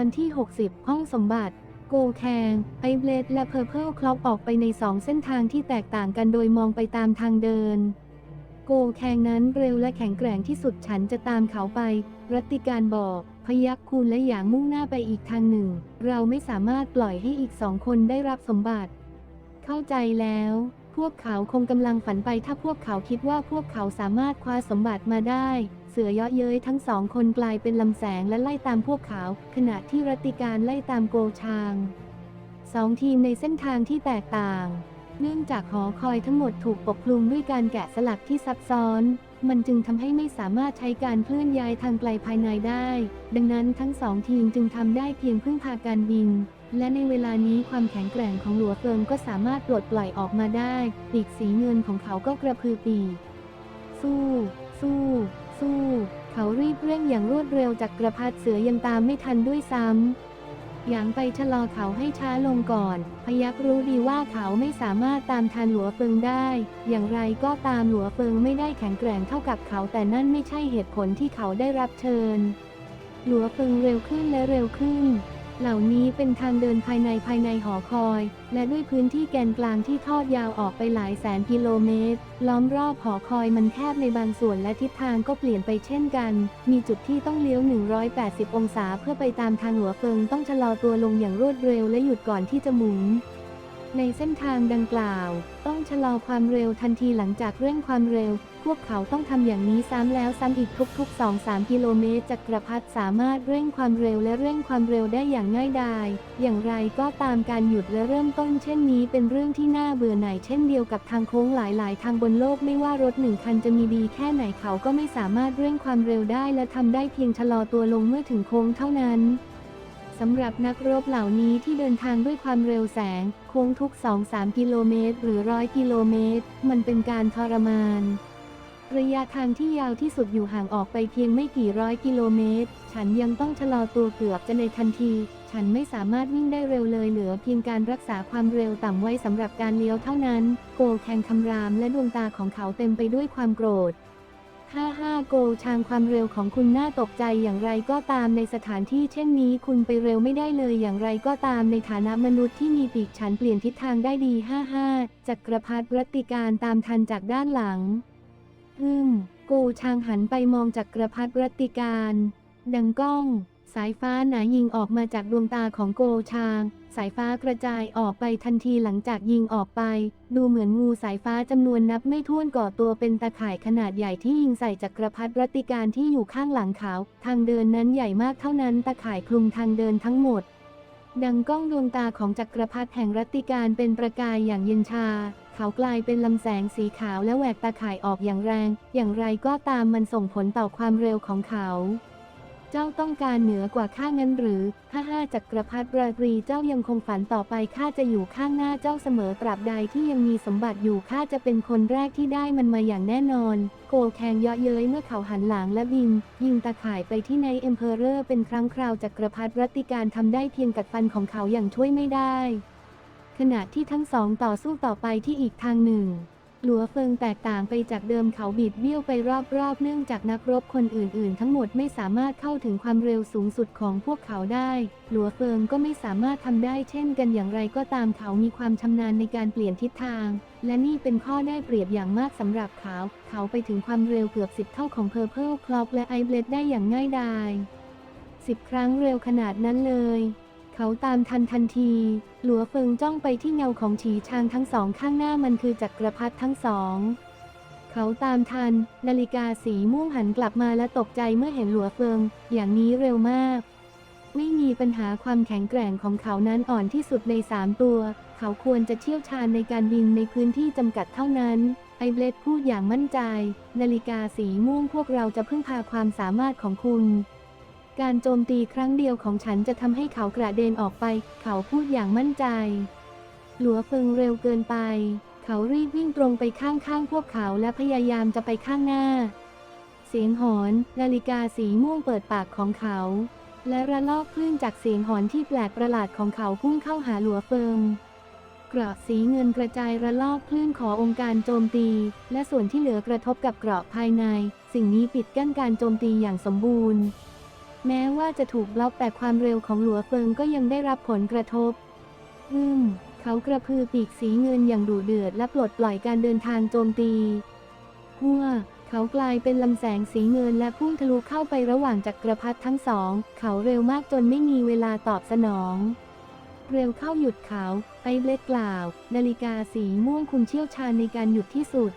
อนที่ 60 ห้องสมบัติ โกแคง ไอเบลดและเพอร์เพิลคล็อปออกไปในสองเส้นทางที่แตกต่างกันโดยมองไปตามทางเดิน โกแคงนั้นเร็วและแข็งแกร่งที่สุดฉันจะตามเขาไป รัตติการบอก พยักคูณและอย่างมุ่งหน้าไปอีกทางหนึ่ง เราไม่สามารถปล่อยให้อีกสองคนได้รับสมบัติ เข้าใจแล้ว พวกเขาคงกำลังฝันไปถ้าพวกเขาคิดว่าพวกเขาสามารถคว้าสมบัติมาได้ เสือเยาะเย้ยทั้งสองคนกลายเป็นลำแสงและไล่ตามพวกเขา ขณะที่รัตติการไล่ตามโกชางสองทีมในเส้นทางที่แตกต่าง เนื่องจากหอคอยทั้งหมดถูกปกคลุมด้วยการแกะสลักที่ซับซ้อน มันจึงทำให้ไม่สามารถใช้การเคลื่อนย้ายทางไกลภายในได้ ดังนั้นทั้งสองทีมจึงทำได้เพียงพึ่งพาการบิน และในเวลานี้ความแข็งแกร่งของหลัวเฟิงก็สามารถปลดปล่อยออกมาได้ปีกสีเงินของเขาก็กระพือปีกสู้ สู้ สู้ เขารีบเร่งอย่างรวดเร็วจากกระพัดเสือยังตามไม่ทันด้วยซ้ำหยางไปชะลอเขาให้ช้าลงก่อน พยักรู้ดีว่าเขาไม่สามารถตามทันหลัวเฟิงได้ อย่างไรก็ตามหลัวเฟิงไม่ได้แข็งแกร่งเท่ากับเขาแต่นั่นไม่ใช่เหตุผลที่เขาได้รับเชิญ หลัวเฟิงเร็วขึ้นและเร็วขึ้น เหล่านี้เป็นทางเดินภายในภายในหอคอย และด้วยพื้นที่แกนกลางที่ทอดยาวออกไปหลายแสนกิโลเมตร ล้อมรอบหอคอยมันแคบในบางส่วนและทิศทางก็เปลี่ยนไปเช่นกัน มีจุดที่ต้องเลี้ยว 180 องศาเพื่อไปตามทางหัวเฟิงต้องชะลอตัวลงอย่างรวดเร็วและหยุดก่อนที่จะหมุนในเส้นทางดังกล่าว ต้องชะลอความเร็วทันทีหลังจากเร่งความเร็ว พวกเขาต้องทำอย่างนี้ซ้ำแล้วซ้ำอีกทุกๆ 2-3 กิโลเมตรจักรพรรดิสามารถเร่งความเร็วและเร่งความเร็วได้อย่างง่ายดาย อย่างไรก็ตามการหยุดและเริ่มต้นเช่นนี้เป็นเรื่องที่น่าเบื่อหน่ายเช่นเดียวกับทางโค้งหลายๆ ทางบนโลกไม่ว่ารถหนึ่งคันจะมีดีแค่ไหนเขาก็ไม่สามารถเร่งความเร็วได้และทำได้เพียงชะลอตัวลงเมื่อถึงโค้งเท่านั้นสำหรับนักรบเหล่านี้ที่เดินทางด้วยความเร็วแสง โค้งทุก 2-3 กิโลเมตร หรือร้อยกิโลเมตร มันเป็นการทรมาน ระยะทางที่ยาวที่สุดอยู่ห่างออกไปเพียงไม่กี่ร้อยกิโลเมตร ฉันยังต้องชะลอตัวเกือบจะในทันที ฉันไม่สามารถวิ่งได้เร็วเลยเหลือเพียงการรักษาความเร็วต่ำไว้สำหรับการเลี้ยวเท่านั้น โกแข่งคำรามและดวงตาของเขาเต็มไปด้วยความโกรธ55โกชางความเร็วของคุณน่าตกใจอย่างไรก็ตามในสถานที่เช่นนี้คุณไปเร็วไม่ได้เลยอย่างไรก็ตามในฐานะมนุษย์ที่มีปีกฉันเปลี่ยนทิศทางได้ดี 55จักรพรรดิรัตติการตามทันจากด้านหลัง อืมโกชางหันไปมองจากกระพัดรัติการ ดังก้อง สายฟ้าหนายิงออกมาจากดวงตาของโกชาง สายฟ้ากระจายออกไปทันทีหลังจากยิงออกไป ดูเหมือนงูสายฟ้าจำนวนนับไม่ถ้วนก่อตัวเป็นตาข่ายขนาดใหญ่ที่ยิงใส่จักรพรรดิรัติการที่อยู่ข้างหลังเขา ทางเดินนั้นใหญ่มากเท่านั้นตาข่ายคลุมทางเดินทั้งหมดดังก้องดวงตาของจักรพรรดิแห่งรัติการเป็นประกายอย่างเย็นชา เขากลายเป็นลำแสงสีขาวและแหวกตาข่ายออกอย่างแรง อย่างไรก็ตามมันส่งผลต่อความเร็วของเขา เจ้าต้องการเหนือกว่าข้างั้นหรือ ถ้าห้าจักรพรรดิราตรีเจ้ายังคงฝันต่อไปข้าจะอยู่ข้างหน้าเจ้าเสมอตราบใดที่ยังมีสมบัติอยู่ข้าจะเป็นคนแรกที่ได้มันมาอย่างแน่นอน โกแคงเยาะเย้ยเมื่อเขาหันหลังและบิน ยิงตาข่ายไปที่ในเอ็มเพอเรอร์เป็นครั้งคราวจักรพรรดิรัตติการทำได้เพียงกัดฟันของเขาอย่างช่วยไม่ได้ ขณะที่ทั้งสองต่อสู้ต่อไปที่อีกทางหนึ่ง หลัวเฟิงแตกต่างไปจากเดิมเขาบิดเบี้ยวไปรอบๆ เนื่องจากนักรบคนอื่นๆ ทั้งหมดไม่สามารถเข้าถึงความเร็วสูงสุดของพวกเขาได้ หลัวเฟิงก็ไม่สามารถทำได้เช่นกันอย่างไรก็ตามเขามีความชำนาญในการเปลี่ยนทิศทาง และนี่เป็นข้อได้เปรียบอย่างมากสำหรับเขา เขาไปถึงความเร็วเกือบสิบเท่าของ Purple Clock และ i b l a d ได้อย่างง่ายดายสิบครั้งเร็วขนาดนั้นเลย เขาตามทันทันที หลัวเฟิงจ้องไปที่เงาของฉีชางทั้งสองข้างหน้ามันคือจักรพรรดิทั้งสอง เขาตามทัน นาฬิกาสีม่วงหันกลับมาและตกใจเมื่อเห็นหลัวเฟิง อย่างนี้เร็วมาก ไม่มีปัญหาความแข็งแกร่งของเขานั้นอ่อนที่สุดในสามตัว เขาควรจะเชี่ยวชาญในการบินในพื้นที่จำกัดเท่านั้นไอเบลดพูดอย่างมั่นใจ นาฬิกาสีม่วงพวกเราจะพึ่งพาความสามารถของคุณ การโจมตีครั้งเดียวของฉันจะทำให้เขากระเด็นออกไป เขาพูดอย่างมั่นใจ หลัวเฟิงเร็วเกินไป เขารีบวิ่งตรงไปข้างๆพวกเขาและพยายามจะไปข้างหน้า เสียงหอนนาฬิกาสีม่วงเปิดปากของเขา และระลอกคลื่นจากเสียงหอนที่แปลกประหลาดของเขาพุ่งเข้าหาหลัวเฟิงเกราะสีเงินกระจายระลอกคลื่นขอองค์การโจมตี และส่วนที่เหลือกระทบกับเกราะภายใน สิ่งนี้ปิดกั้นการโจมตีอย่างสมบูรณ์ แม้ว่าจะถูกบล็อกแต่ความเร็วของหลัวเฟิงก็ยังได้รับผลกระทบ อืม เขากระพือปีกสีเงินอย่างดุเดือดและปลดปล่อยการเดินทางโจมตี หัว เขากลายเป็นลำแสงสีเงินและพุ่งทะลุเข้าไประหว่างจักรพรรดิทั้งสอง เขาเร็วมากจนไม่มีเวลาตอบสนอง เร็วเข้าหยุดเขา ไอเบลดกล่าว นาฬิกาสีม่วงคุณเชี่ยวชาญในการหยุดที่สุด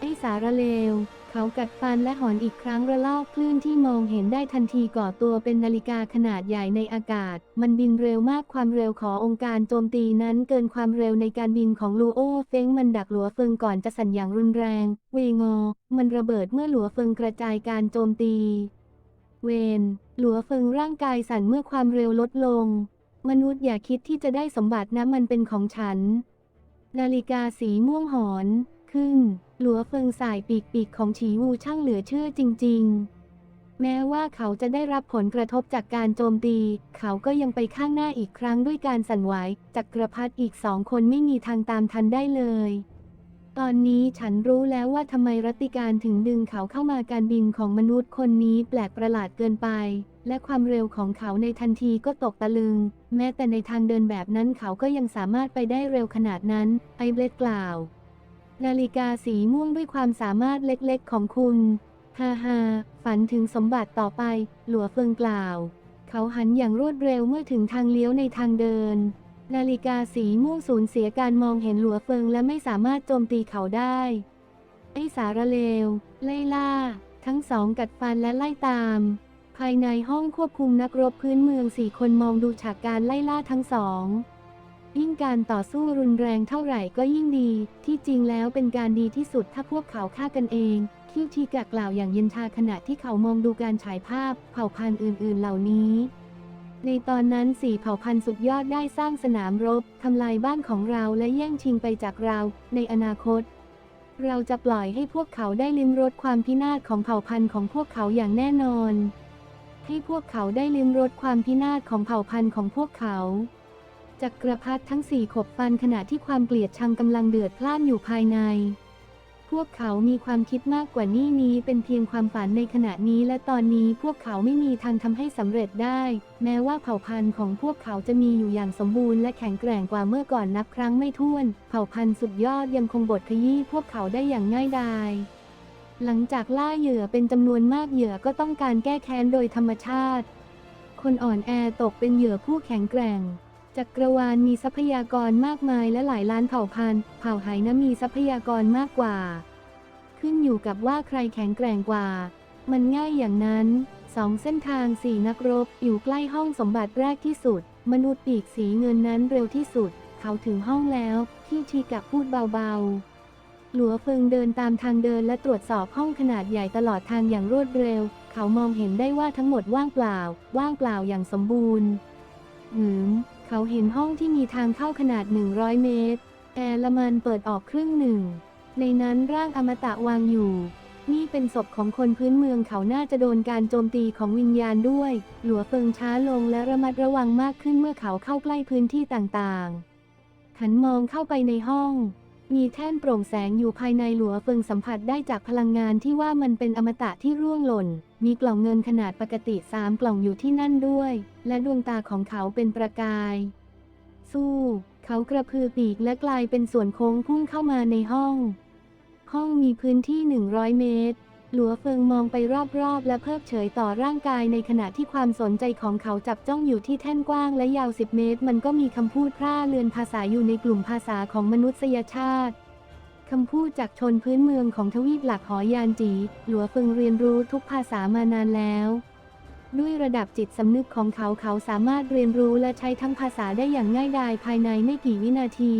ไอ้สารเลว เขากัดฟันและหอนอีกครั้งระลอกคลื่นที่มองเห็นได้ทันทีก่อตัวเป็นนาฬิกาขนาดใหญ่ในอากาศ มันบินเร็วมากความเร็วขององค์การโจมตีนั้นเกินความเร็วในการบินของลูโอเฟ้งมันดักหลัวเฟิงก่อนจะสั่นอย่างรุนแรง เวงอ มันระเบิดเมื่อหลัวเฟิงกระจายการโจมตี เวนหลัวเฟิงร่างกายสั่นเมื่อความเร็วลดลง มนุษย์อย่าคิดที่จะได้สมบัตินะมันเป็นของฉัน นาฬิกาสีม่วงหอน ขึ้น หลัวเฟิงสายปีกปีกของฉีวูช่างเหลือเชื่อจริง ๆ แม้ว่าเขาจะได้รับผลกระทบจากการโจมตี เขาก็ยังไปข้างหน้าอีกครั้งด้วยการสั่นไหวจักรพรรดิอีกสองคนไม่มีทางตามทันได้เลยตอนนี้ฉันรู้แล้วว่าทำไมรัตติการถึงดึงเขาเข้ามาการบินของมนุษย์คนนี้แปลกประหลาดเกินไป และความเร็วของเขาในทันทีก็ตกตะลึง แม้แต่ในทางเดินแบบนั้นเขาก็ยังสามารถไปได้เร็วขนาดนั้น ไอเบลดกล่าว นาฬิกาสีม่วงด้วยความสามารถเล็กๆของคุณฮ่าฮาฝันถึงสมบัติต่อไป หลัวเฟิงกล่าว เขาหันอย่างรวดเร็วเมื่อถึงทางเลี้ยวในทางเดิน นาฬิกาสีม่วงสูญเสียการมองเห็นหลัวเฟิงและไม่สามารถโจมตีเขาได้ ไอสารเลว ไล่ล่า ทั้งสองกัดฟันและไล่ตาม ภายในห้องควบคุมนักรบพื้นเมืองสี่คนมองดูฉากการไล่ล่าทั้งสอง ยิ่งการต่อสู้รุนแรงเท่าไหร่ก็ยิ่งดี ที่จริงแล้วเป็นการดีที่สุดถ้าพวกเขาฆ่ากันเองคิวทีกะกล่าวอย่างเย็นชาขณะที่เขามองดูการฉายภาพเผ่าพันธุ์อื่น ๆ เหล่านี้ ในตอนนั้นสี่เผ่าพันธุ์สุดยอดได้สร้างสนามรบทำลายบ้านของเราและแย่งชิงไปจากเรา ในอนาคต เราจะปล่อยให้พวกเขาได้ลิ้มรสความพินาศของเผ่าพันธุ์ของพวกเขาอย่างแน่นอน ให้พวกเขาได้ลิ้มรสความพินาศของเผ่าพันธุ์ของพวกเขา จักรพรรดิทั้งสี่ขบฟันขณะที่ความเกลียดชังกำลังเดือดพล่านอยู่ภายใน พวกเขามีความคิดมากกว่านี้นี้เป็นเพียงความฝันในขณะนี้และตอนนี้พวกเขาไม่มีทางทำให้สำเร็จได้ แม้ว่าเผ่าพันธุ์ของพวกเขาจะมีอยู่อย่างสมบูรณ์และแข็งแกร่งกว่าเมื่อก่อนนับครั้งไม่ถ้วน เผ่าพันธุ์สุดยอดยังคงบดขยี้พวกเขาได้อย่างง่ายดายหลังจากล่าเหยื่อเป็นจำนวนมากเหยื่อก็ต้องการแก้แค้นโดยธรรมชาติ คนอ่อนแอตกเป็นเหยื่อผู้แข็งแกร่ง จักรวาลมีทรัพยากรมากมายและหลายล้านเผ่าพันธุ์ เผ่าไหนะมีทรัพยากรมากกว่า ขึ้นอยู่กับว่าใครแข็งแกร่งกว่า มันง่ายอย่างนั้นสองเส้นทางสี่นักรบ อยู่ใกล้ห้องสมบัติแรกที่สุด มนุษย์ปีกสีเงินนั้นเร็วที่สุด เขาถึงห้องแล้วที่ชีกับพูดเบาๆ หลัวเฟิงเดินตามทางเดินและตรวจสอบห้องขนาดใหญ่ตลอดทางอย่างรวดเร็ว เขามองเห็นได้ว่าทั้งหมดว่างเปล่า ว่างเปล่าอย่างสมบูรณ์หืม เขาเห็นห้องที่มีทางเข้าขนาด 100 เมตร แอร์ละมันเปิดออกครึ่งหนึ่ง ในนั้นร่างอมตะวางอยู่ นี่เป็นศพของคนพื้นเมืองเขาน่าจะโดนการโจมตีของวิญญาณด้วย หลัวเฟิงช้าลงและระมัดระวังมากขึ้นเมื่อเขาเข้าใกล้พื้นที่ต่างๆ หันมองเข้าไปในห้อง มีแท่นโปร่งแสงอยู่ภายในหลัวเฟิงสัมผัสได้จากพลังงานที่ว่ามันเป็นอมตะที่ร่วงหล่น มีกล่องเงินขนาดปกติสามกล่องอยู่ที่นั่นด้วย และดวงตาของเขาเป็นประกาย สู้ เขากระพือปีกและกลายเป็นส่วนโค้งพุ่งเข้ามาในห้อง ห้องมีพื้นที่ 100 เมตร หลัวเฟิงมองไปรอบๆ และเพิกเฉยต่อร่างกายในขณะที่ความสนใจของเขาจับจ้องอยู่ที่แท่นกว้างและยาว 10 เมตร มันก็มีคำพูดพร่าเลือนภาษาอยู่ในกลุ่มภาษาของมนุษยชาติคำพูดจากชนพื้นเมืองของทวีปหลักหอยานจี หลัวเฟิงเรียนรู้ทุกภาษามานานแล้ว ด้วยระดับจิตสำนึกของเขาเขาสามารถเรียนรู้และใช้ทั้งภาษาได้อย่างง่ายดายภายในไม่กี่วินาที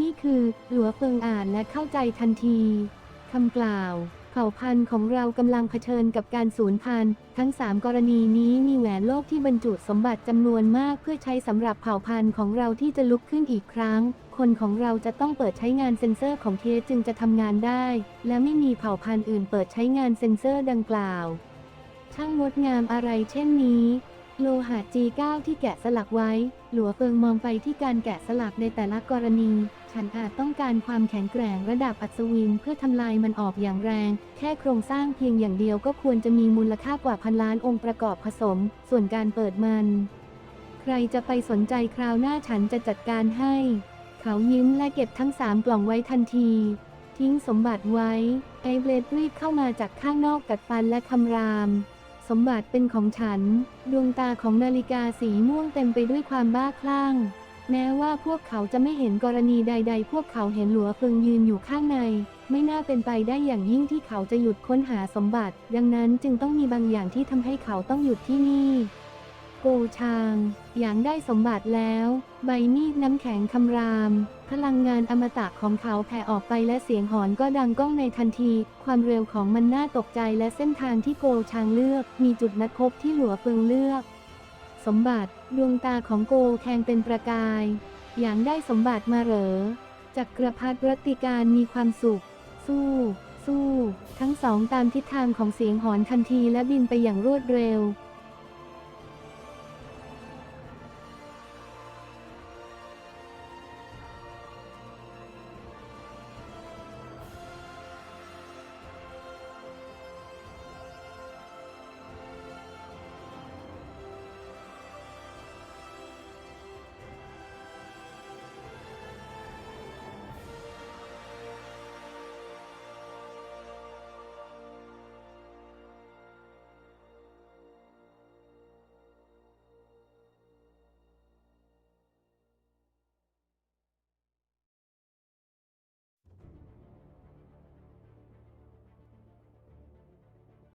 นี่คือ หลัวเฟิงอ่านและเข้าใจทันทีคำกล่าว เผ่าพันธุ์ของเรากำลังเผชิญกับการสูญพันธุ์ ทั้ง 3 กรณีนี้มีแหวนโลกที่บรรจุสมบัติจำนวนมากเพื่อใช้สำหรับเผ่าพันธุ์ของเราที่จะลุกขึ้นอีกครั้ง คนของเราจะต้องเปิดใช้งานเซ็นเซอร์ของเทสจึงจะทำงานได้ และไม่มีเผ่าพันธุ์อื่นเปิดใช้งานเซ็นเซอร์ดังกล่าว ช่างงดงามอะไรเช่นนี้ โลหะ G9 ที่แกะสลักไว้ หลัวเฟิงมองไปที่การแกะสลักในแต่ละกรณี ฉันอาจต้องการความแข็งแกร่งระดับอัศวินเพื่อทำลายมันออกอย่างแรง แค่โครงสร้างเพียงอย่างเดียวก็ควรจะมีมูลค่ากว่าพันล้านองค์ประกอบผสม ส่วนการเปิดมัน ใครจะไปสนใจคราวหน้าฉันจะจัดการให้ เขายิ้มและเก็บทั้งสามกล่องไว้ทันที ทิ้งสมบัติไว้ ไอเบลดรีบเข้ามาจากข้างนอกกัดฟันและคำราม สมบัติเป็นของฉัน ดวงตาของนาฬิกาสีม่วงเต็มไปด้วยความบ้าคลั่ง แม้ว่าพวกเขาจะไม่เห็นกรณีใด ๆ พวกเขาเห็นหลัวเฟิงยืนอยู่ข้างใน ไม่น่าเป็นไปได้อย่างยิ่งที่เขาจะหยุดค้นหาสมบัติ ดังนั้นจึงต้องมีบางอย่างที่ทำให้เขาต้องหยุดที่นี่ โกชางอย่างได้สมบัติแล้ว ใบมีดน้ำแข็งคำราม พลังงานอมตะของเขาแผ่ออกไปและเสียงหอนก็ดังก้องในทันที ความเร็วของมันน่าตกใจและเส้นทางที่โกชางเลือก มีจุดนัดพบที่หลัวเฟิงเลือก สมบัติ ดวงตาของโกแคงเป็นประกาย อย่างได้สมบัติมาเหรอจักรพรรดิรัติการมีความสุข สู้ สู้ ทั้งสองตามทิศทางของเสียงหอนทันทีและบินไปอย่างรวดเร็ว